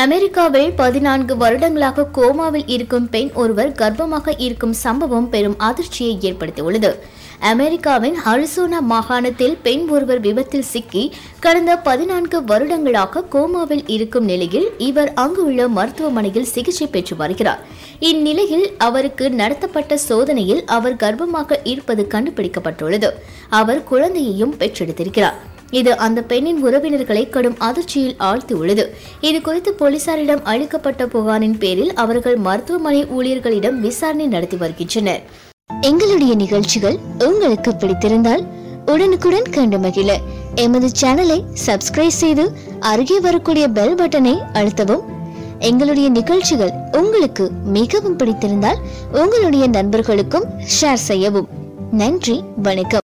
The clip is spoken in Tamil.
அமெரிக்காவில் பதினான்கு வருடங்களாக கோமாவில் இருக்கும் பெண் ஒருவர் கர்ப்பமாக இருக்கும் சம்பவம் பெரும் அதிர்ச்சியை ஏற்படுத்தியுள்ளது. அமெரிக்காவின் அரிசோனா மாகாணத்தில் பெண் ஒருவர் விபத்தில் சிக்கி கடந்த பதினான்கு வருடங்களாக கோமாவில் இருக்கும் நிலையில் இவர் அங்குள்ள மருத்துவமனையில் சிகிச்சை பெற்று வருகிறார். இந்நிலையில் அவருக்கு நடத்தப்பட்ட சோதனையில் அவர் கர்ப்பமாக இருப்பது கண்டுபிடிக்கப்பட்டுள்ளது. அவர் குழந்தையையும் பெற்றெடுத்திருக்கிறார். இது அந்த பெண்ணின் உறவினர்களை கடும் அதிர்ச்சியில் ஆழ்த்தியுள்ளது இது குறித்து போலீசாரிடம் அளிக்கப்பட்ட புகாரின் பேரில் அவர்கள் மருத்துவமனை ஊழியர்களிடம் விசாரணை நடத்தி வருகின்றனர். எங்களுடைய நிகழ்ச்சிகள் உங்களுக்கு பிடித்திருந்தால் உடனுக்குடன் கண்டு மகிழ. எமது சேனலை சப்ஸ்கிரைப் செய்து அருகே வரக்கூடிய பெல் பட்டனை அழுத்தவும். எங்களுடைய நிகழ்ச்சிகள் உங்களுக்கு மிகவும் பிடித்திருந்தால் உங்களுடைய நண்பர்களுக்கும் ஷேர் செய்யவும். நன்றி வணக்கம்.